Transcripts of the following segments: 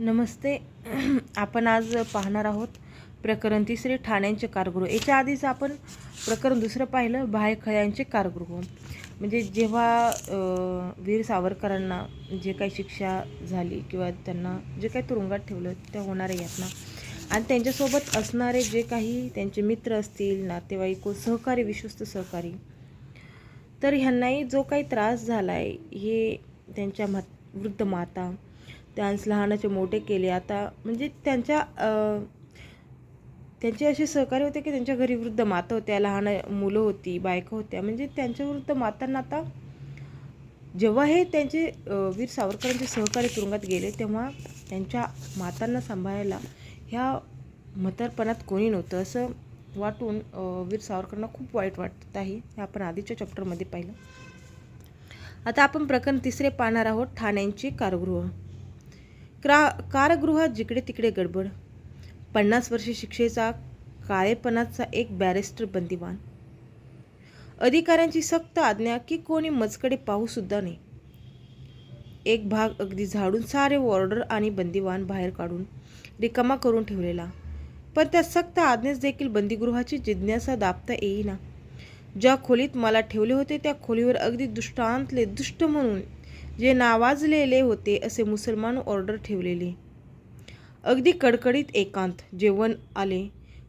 नमस्ते. आपण आज पाहणार आहोत प्रकरण तिसरे ठाण्यांचे कारगृह. याच्या आधीच आपण प्रकरण दुसरं पाहिलं भायखळ्यांचे कारगृह. म्हणजे जेव्हा वीर सावरकरांना जे काही शिक्षा झाली किंवा त्यांना जे काही तुरुंगात ठेवलं त्या होणाऱ्या यातना. आणि त्यांच्यासोबत असणारे जे काही त्यांचे मित्र असतील नातेवाईक सहकारी विश्वस्त सहकारी तर ह्यांनाही जो काही त्रास झाला आहे हे त्यांच्या मात वृद्ध माता त्यांस लहानाचे मोठे केले. आता म्हणजे त्यांच्या त्यांचे असे सहकारी होते की त्यांच्या घरी वृद्ध माता होत्या लहान मुलं होती बायका होत्या. म्हणजे त्यांच्या वृद्ध मातांना आता जेव्हा हे त्यांचे वीर सावरकरांचे सहकारी तुरुंगात गेले तेव्हा त्यांच्या मातांना सांभाळायला ह्या म्हातारपणात कोणी नव्हतं. असं वाटून वीर सावरकरांना खूप वाईट वाटत आहे. हे आपण आधीच्या चॅप्टरमध्ये पाहिलं. आता आपण प्रकरण तिसरे पाहणार आहोत. ठाण्यांची कारगृह. क्रा कारगृहात जिकडे तिकडे गडबड. पन्नास वर्षे शिक्षेचा काळेपणाचा एक बॅरिस्टर बंदिवान. अधिकाऱ्यांची सक्त आज्ञा की कोणी मजकडे पाहूसुद्धा नाही एक भाग अगदी झाडून सारे वॉर्डर आणि बंदिवान बाहेर काढून रिकामा करून ठेवलेला. पण त्या सक्त आज्ञेस देखील बंदीगृहाची जिज्ञासा दाबता येईना. ज्या खोलीत मला ठेवले होते त्या खोलीवर अगदी दुष्टांतले दुष्ट म्हणून जे नावाजलेले होते असे मुसलमान ऑर्डर ठेवलेले. अगदी कडकडीत एकांत जेवण आले.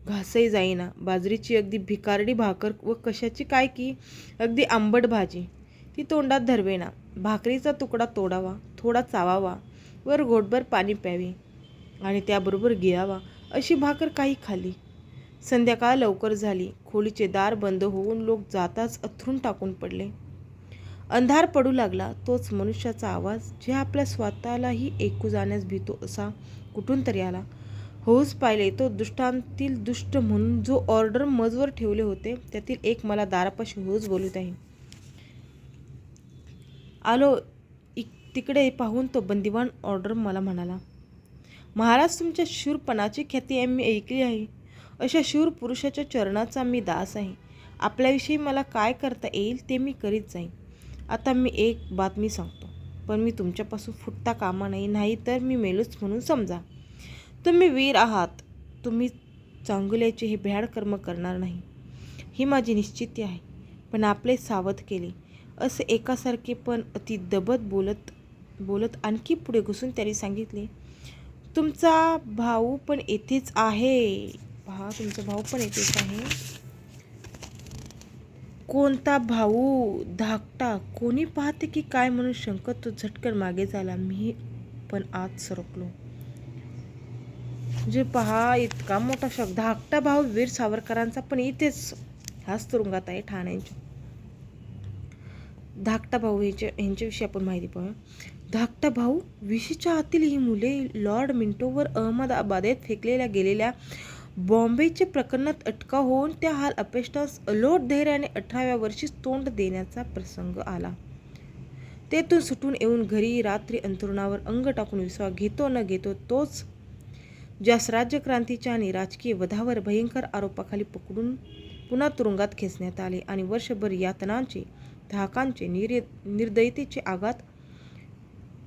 घासही जाईना. बाजरीची अगदी भिकारडी भाकर व कशाची काय की अगदी आंबट भाजी. ती तोंडात धरवेना. भाकरीचा तुकडा तोडावा थोडा चावावा वर घोटभर पाणी प्यावे आणि त्याबरोबर गिळावा अशी भाकर काही खाल्ली. संध्याकाळ लवकर झाली. खोलीचे दार बंद होऊन लोक जाताच अथरून टाकून पडले. अंधार पडू लागला तोच मनुष्याचा आवाज जे आपल्या स्वतःलाही ऐकू जाण्यास भीतो असा कुठून तरी आला. होऊच पाहिले तो दुष्टांतील दुष्ट म्हणून जो ऑर्डर मजवर ठेवले होते त्यातील एक मला दारापाशी होऊच बोलत आहे. आलो इक तिकडे पाहून तो बंदिवान ऑर्डर मला म्हणाला महाराज तुमच्या शूरपणाची ख्याती मी ऐकली आहे. अशा शूर पुरुषाच्या चरणाचा मी दास आहे. आपल्याविषयी मला काय करता येईल ते मी करीत जाईन. आता मी एक बातमी सांगतो. पण मी तुमच्यापासून फुटता कामा नाही नाही तर मी मेलोच म्हणून समजा. तुम्ही वीर आहात. तुम्ही चांगुल्याचे हे भ्याड कर्म करणार नाही. ही माझी निश्चिती आहे. पण आपले सावध केले. असे एकासारखे पण अति दबत बोलत बोलत आणखी पुढे घुसून त्यांनी सांगितले तुमचा भाऊ पण येथेच आहे. पहा तुमचा भाऊ पण येथेच आहे. कोणता भाऊ धाकटा कोणी पाहते की काय म्हणून शंकत तो झटकन मागे झाला? मी पण आत सरकलो. जे पहा इतका मोठा शक धाकटा भाऊ वीर सावरकरांचा पण इथेच ह्याच तुरुंगात आहे ठाण्याच्या धाकटा भाऊ ह्याच्या ह्यांच्याविषयी आपण माहिती पाहूया. धाकटा भाऊ विशीच्या आतील ही मुले लॉर्ड मिंटोवर अहमदाबादेत फेकलेल्या गेलेल्या बॉम्बेच्या प्रकरणात अटका होऊन त्या हाल अपेष्टास अलोट धैर्याने अठराव्या वर्षी तोंड देण्याचा प्रसंग आला. तेथून सुटून येऊन घरी रात्री अंतरुणावर अंग टाकून विश्वास घेतो न घेतो तोच ज्यास राज्यक्रांतीच्या आणि राजकीय वधावर भयंकर आरोपाखाली पकडून पुन्हा तुरुंगात खेचण्यात आले आणि वर्षभर यातनांचे धाकांचे निर्य निर्दयतेचे आघात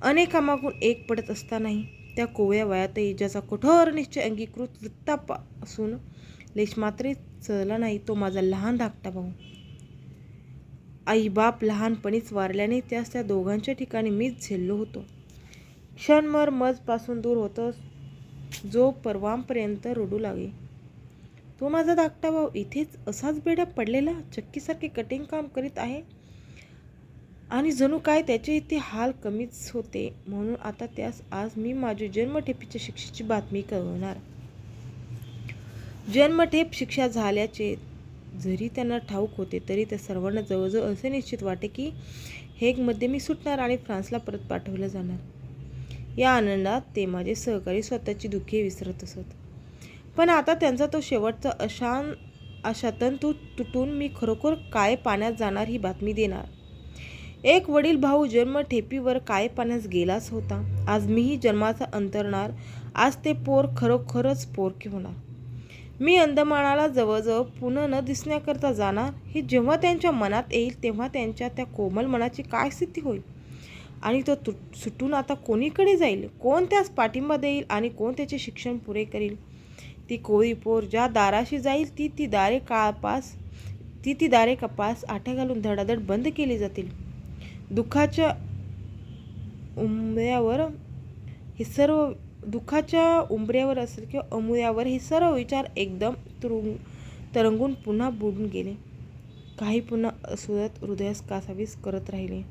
अनेकामागून एक पडत असतानाही त्या कोवळ्या वयातही ज्याचा कठोर निश्चय अंगीकृत वृत्तापासून लेशमात्रे चला नाही तो माझा लहान धाकटा भाऊ. आई बाप लहानपणीच वारल्याने त्यास त्या दोघांच्या ठिकाणी मीच झेललो होतो. क्षणभर मजपासून दूर होतो जो परवांपर्यंत रडू लागे. तो माझा धाकटा भाऊ इथेच असाच बेड्या पडलेला चक्कीसारखे कटिंग काम करीत आहे. आणि जणू काय त्याचे इथे हाल कमीच होते म्हणून आता त्यास आज मी माझी जन्मठेपीच्या शिक्षेची बातमी कळवणार. जन्मठेप शिक्षा झाल्याचे जरी त्यांना ठाऊक होते तरी त्या सर्वांना जवळजवळ असे निश्चित वाटे की हेगमध्ये मी सुटणार आणि फ्रान्सला परत पाठवलं जाणार. या आनंदात ते माझे सहकारी स्वतःची दुःखे विसरत असत. पण आता त्यांचा तो शेवटचा अशान अशातन तू तुटून मी खरोखर काय पाण्यात जाणार ही बातमी देणार? एक वडील भाऊ जन्म ठेपीवर काय पाण्यास गेलाच होता. आज मीही जन्माचा अंतरणार आज ते पोर खरोखरच पोरके होणार? मी अंदमानाला जवळजवळ पुन्हा न दिसण्याकरता जाणार हे जेव्हा त्यांच्या मनात येईल तेव्हा त्यांच्या त्या कोमल मनाची काय स्थिती होईल? आणि तो तुट सुटून आता कोणीकडे जाईल? कोण त्यास पाठिंबा देईल आणि कोण त्याचे शिक्षण पुरे करील? ती कोळी पोर ज्या दाराशी जाईल ती ती दारे काळपास ती ती दारे कपास आठ्या घालून धडाधड बंद केली जातील. दुःखाच्या उंबऱ्यावर हे सर्व दुःखाच्या उंबऱ्यावर असेल किंवा अमुऱ्यावर हे सर्व विचार एकदम तुरुंग तरंगून पुन्हा बुडून गेले. काही पुन्हा असुरत हृदयास कासावीस करत राहिले.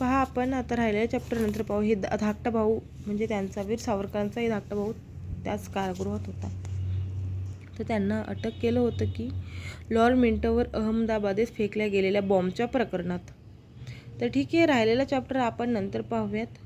पहा आपण आता राहिलेल्या चॅप्टरनंतर पाहू. हे धाकटा भाऊ म्हणजे त्यांचा वीर सावरकरांचा हे धाकटा भाऊ त्याच कारागृहात होता. तर त्यांना अटक केलं होतं की लॉर्ड मिंटोवर अहमदाबादेस फेकल्या गेलेल्या बॉम्बच्या प्रकरणात. तर ठीक आहे राहिलेला चॅप्टर आपण नंतर पाहूयात.